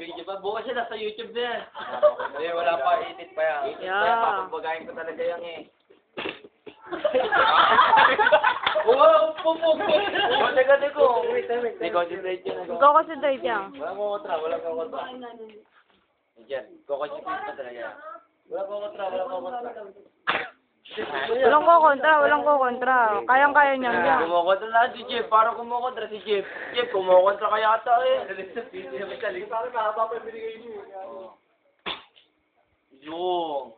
Video pa. Bukas siya nasa YouTube na yan. Hindi, wala pa. Edit pa yan. Edit pa yan. Yeah. Ko talaga yan eh. Wow, pupuk. Teka, teka. Wait, wait. Hindi, concentrate yun. Ikaw concentrate yan. Walang kukontra, walang kukontra. Diyan, kukonsentrate ka talaga. Walang kukontra, walang kukontra. Walang ko kontra, walang ko kontra. Kayang-kaya niya yan. Kumukontra na si Jeff. Parang kumukontra si Jeff. Jeff, kumukontra ka yata eh. Parang mahaba pa yung binigay niyo. Yung.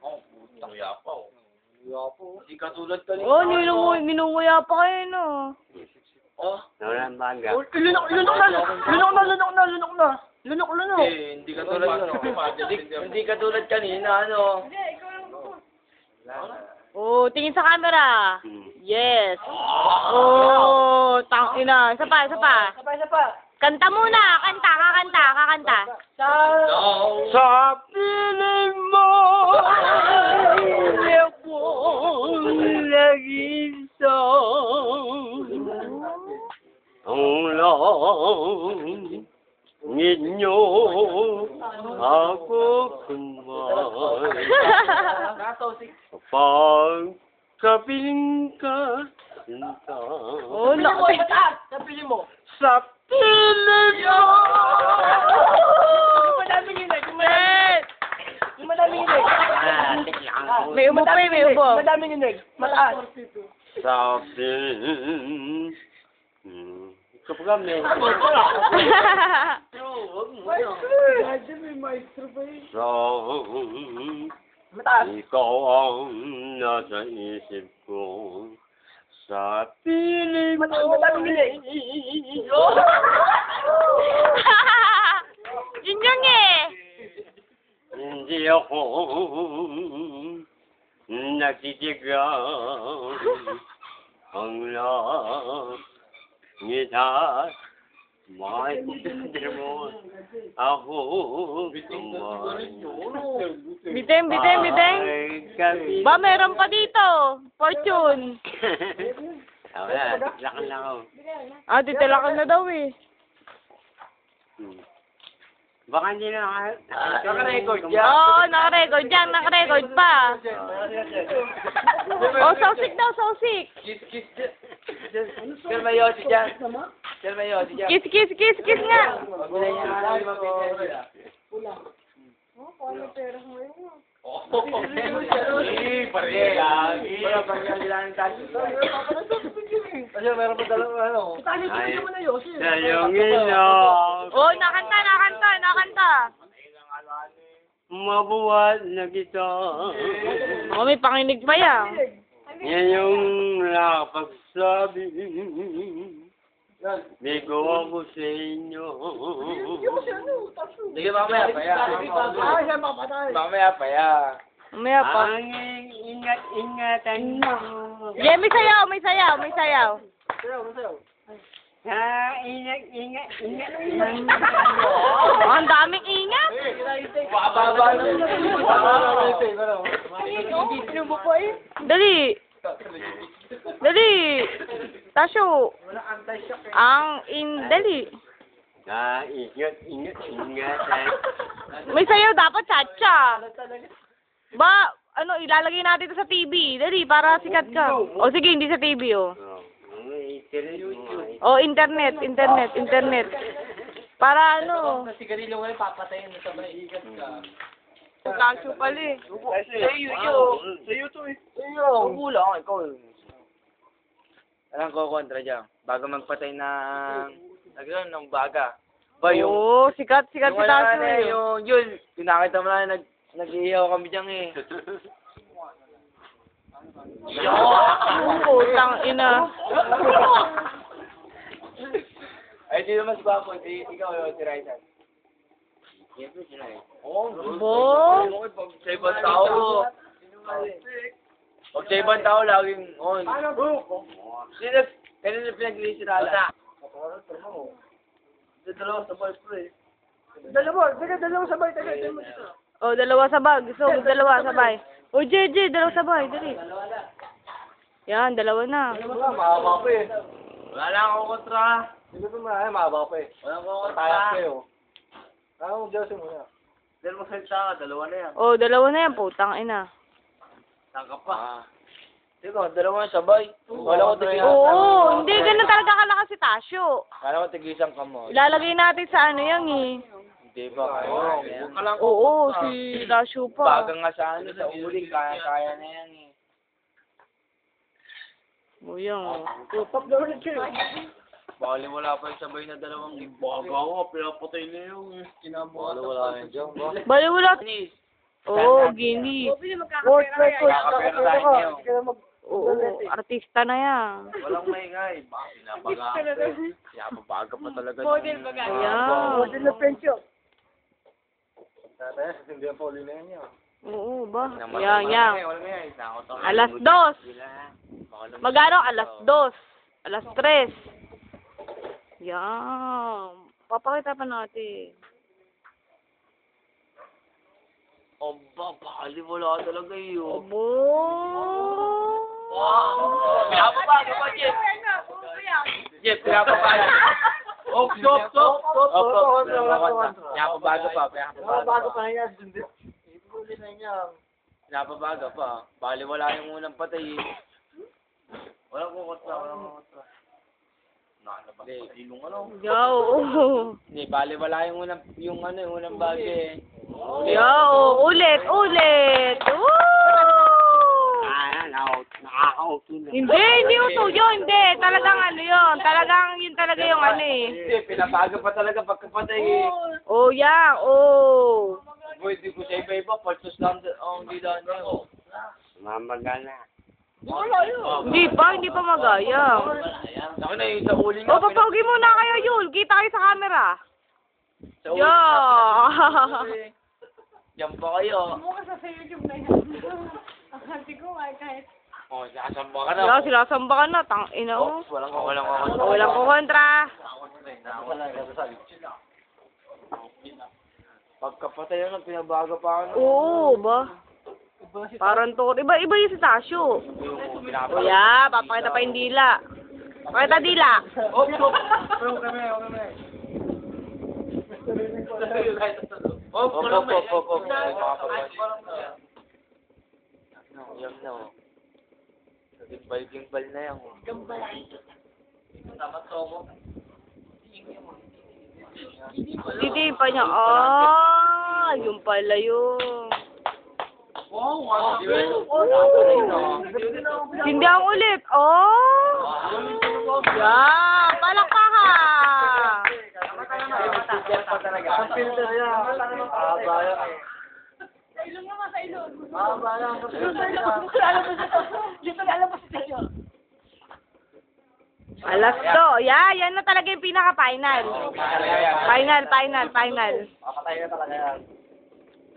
Oh, putang yapa oh. Hindi katulad kanina. Oh, ninungu ninunguya pa kayo, no? Oh. Naulan bangga. Lunok, lunok na, lunok na, lunok na, lunok na. Lunok, lunok. Eh, hindi katulad yun. Hindi, hindi katulad kanina, ano. Oh, tingin sa camera. Hmm. Yes. Oh, tang ina. Isa pa, isa pa. Sabay, sabay. Kanta muna, kanta, kakanta, kakanta. Sa... Sa piling mo, ako nag-isa. Ang langit ninyo, ako kumain. Kapag kapiling ka, sinta. oh, naku. Napili mo. Sa piling mo! Madaming yung madaming inig. Ah, tiklang. May eh, may ubo. Madaming inig. Mataas. Sa piling... Hmm. Kapag kami. Sa... Mataas. Ikaw ang nasa isip ko. Sa piling mo. Madaming inig. Yun yung eh. Hindi ako nagsisigaw ang langit Mahal mo ako. Biteng, biteng, biteng. Ba, meron pa dito. Fortune. Wala, lakan lang ako. Ah, titilakan na daw eh. Baka hindi na Naka-record Oo, yan. oh, nakarecord yan, nakarecord pa. Oh, sausik daw, sausik. Kiss, kiss, kiss. Kaya may yosi dyan. Kaya may yosi dyan. Kiss, kiss, kiss, kiss nga. Wala niya na lang mabibigay. Eh, pare. Wala pa ng tayo. Kasi meron pa dalawang ano. Ay, sa iyong ina, Oh, nakanta, nakanta, nakanta. mabuhat na kita. Oh, may panginig pa yan. Yung nakapagsabi. Bigo ako sa inyo. Sige, mamaya pa yan. Ah. Mamaya pa yan. Umaya pa. Ang ingat-ingatan mo. Yeah, may sayaw, may sayaw, may sayaw. Ha, ingat, ingat, ingat, Oh, ang daming ingat. Bababa na. Dali. Dali. Tasyo. Ang in, dali. Ha, ingat, ingat, ingat. May sayaw dapat chacha. Ba, ano, ilalagay natin ito sa TV. Dali, para sikat ka. O sige, hindi sa TV, oh. Oh, ang mo. O, internet, internet, internet. Para ano, Sa sigarilyo ngayon, papatayin na sa may igat ka. Casio pala eh. Sa iyo, Sa iyo to eh. Sa iyo. Huwag lang, ikaw eh. Alam ko kontra dyan. Bago magpatay ng... Nagano'n ng baga. Ba yung... Oo, sikat, sikat si yung wala Tasyo na, eh. yung yun. Yung nakita mo na nag... Nag-iihaw kami dyan eh. Putang ina. Ay, di naman si Bapo. Di, ikaw yun, si Raizan. Siyempre sila eh. Oo, Bo? Pag sa ibang tao. Pag sa ibang tao, laging on. Sino, kanina pinag-iisirala? Sa dalawa sa pre. Dalawa, teka, dalawa sabay, teka, dalawa dito. O, dalawa sabag. Gusto ko dalawa sabay. O, JJ, dalawa sabay. Dali. Yan, dalawa na. Wala, mahaba pa eh. Wala lang ako kontra. Hindi ko na, ay, mahaba pa eh. Walang kukot Tayak pa. kayo. Ah, mag-Diyos muna. Dahil magsalita ka, dalawa na yan. Oh, dalawa na yan, putang ina. Tangka pa. Teka, dalawa na sabay. Wala ko tigil. Oo, hindi, ganun talaga kalakas si Tasyo. Kala ko tigisang ka mo. Ilalagay natin sa ano yan eh. Hindi ba? Oo. Huwag ka lang Oo, kukot pa. si Tasyo pa. Baga nga sa ano, sa uling, kaya-kaya na yan eh. O yan. Top na ulit kayo. Bali wala pa yung sabay na dalawang ibaga ko, pinapatay na yung Bali wala na dyan ba? Bali wala. Nis, Oo, Gini. Work record. Kakapera tayo Kakapera niyo. Hindi ka na mag... Oo, artista na yan. Walang maingay. Ba, pinabaga eh. Pinabaga pa talaga. Model ba ganyan? Model na pensyo. Tatay, hindi ang poli na yan yun. Oo ba? Yan, yan. Walang maingay. Nakot ako. Alas dos. Baka Magano? Alas dos. Alas tres. Yan. Papakita pa natin. Aba, bali wala talaga yun. Abo. Wow! Pinapabaga pa, Jeff. Jeff, pinapabaga. Oh, stop, stop, stop. Stop, stop, stop, stop. Pinapabaga pa, Mga pinapabaga bago pa. pa yan. Hindi. Ipuli na yan. Pinapabaga pa. Bali wala yung unang patay eh. Walang kukot pa, walang kukot ba? Hindi, ilong ano? Yo. Hindi, bali wala yung unang, yung ano, yung unang bagay eh. Yo. Ulit, ulit. Woo! Ah, out. Nakaka-out na. Hindi, hindi uto yun. Hindi. Talagang ano yun. Talagang yun talaga yung ano eh. Hindi, pinabaga pa talaga pagkapatay eh. Oh, yeah. Oh. Boy, di ko sa iba-iba, palsos lang, oh, hindi lang yun. Mamagana. Hindi pa, hindi pa magaya. Ako na yung sa uling Oh, papaugi muna kayo, Yul. Kita kayo sa camera. Sa uling Yeah. Yan pa kayo. Mukha sa YouTube na yan. Hati ko ay kahit Oh, sasamba ka na. Yeah, sinasamba ka na. Tang ina mo. Oh, walang walang walang Oh, Walang kukontra. Pagkapatay yun, pinabaga pa ako. Oo, ba? Parang to. Iba, iba yung si Tasyo. Yung O pinabaga. yeah, papakita pa yung dila. Pakita dila. Oh, stop! Pero kami, kami. Oh, oh, oh, oh, oh, oh. Ano, yan na, oh. Gimbal-gimbal na yan, oh. Tama to mo. Titi pa niya. Ah, yung pala yung. Wow, wow. Hindi ang ulit. Oh. Yeah, palakpakan. Ang filter yan. Bayan eh. sa ilong naman sa ilong. Filter yan. Dito na alam mo sa iyo. Alas to. Yeah, yan na talaga yung pinaka-final. Final, final, final. Papatay na talaga yan.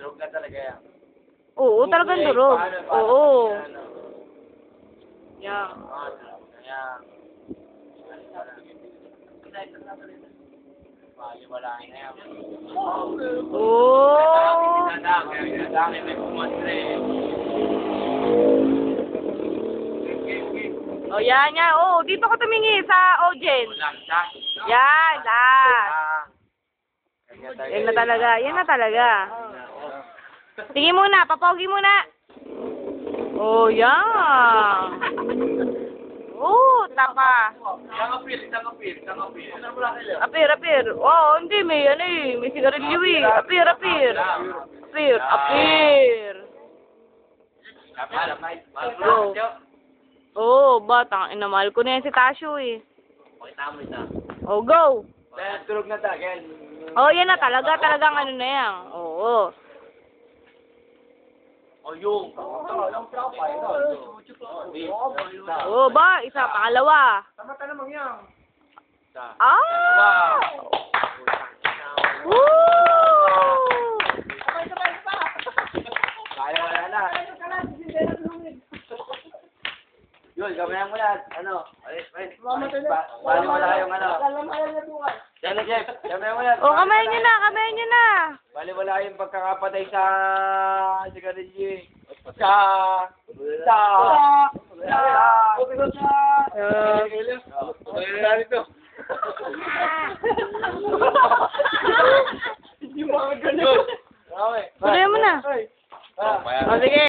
Drog na talaga yan. Oo, talagang durog. Oo. Yeah. Ah, wala na yan. Oh. Oh, yan, yan. Oh, dito ko tumingin sa tas. Yan. Ah. Yan na talaga. Yan na talaga. Tingin muna, papaugi muna. Oh, yan. Oh, tapa. Tangapil, tangapil, tangapil. Apir, apir. Oh, hindi, may ano eh. May sigarilyo eh. Apir, apir. Apir, apir. Mahal. Go. Oh, batang inamahal ko na yan si Tasyo eh. Oh, go. Tulog na yan. Oh, yan na talaga. Talagang ano na yan. Oo. O yung. Oh, ba? Isa, pangalawa. Tama ka namang yan. Ah! Woo! Kaya wala na. Yun, gamayan mo na. Ano? Ay, ay. Ba- Bali wala yung ano. Yan na, Jeff. Gamayan mo na. Oh, kamayan nyo na, kamayan nyo na. Bali wala yung pagkakapatay sa sigarilyo eh. Sa... Sa... Sa... Wala dito. Hindi mga ganun. Tuloy mo na. Ay. Oh, sige.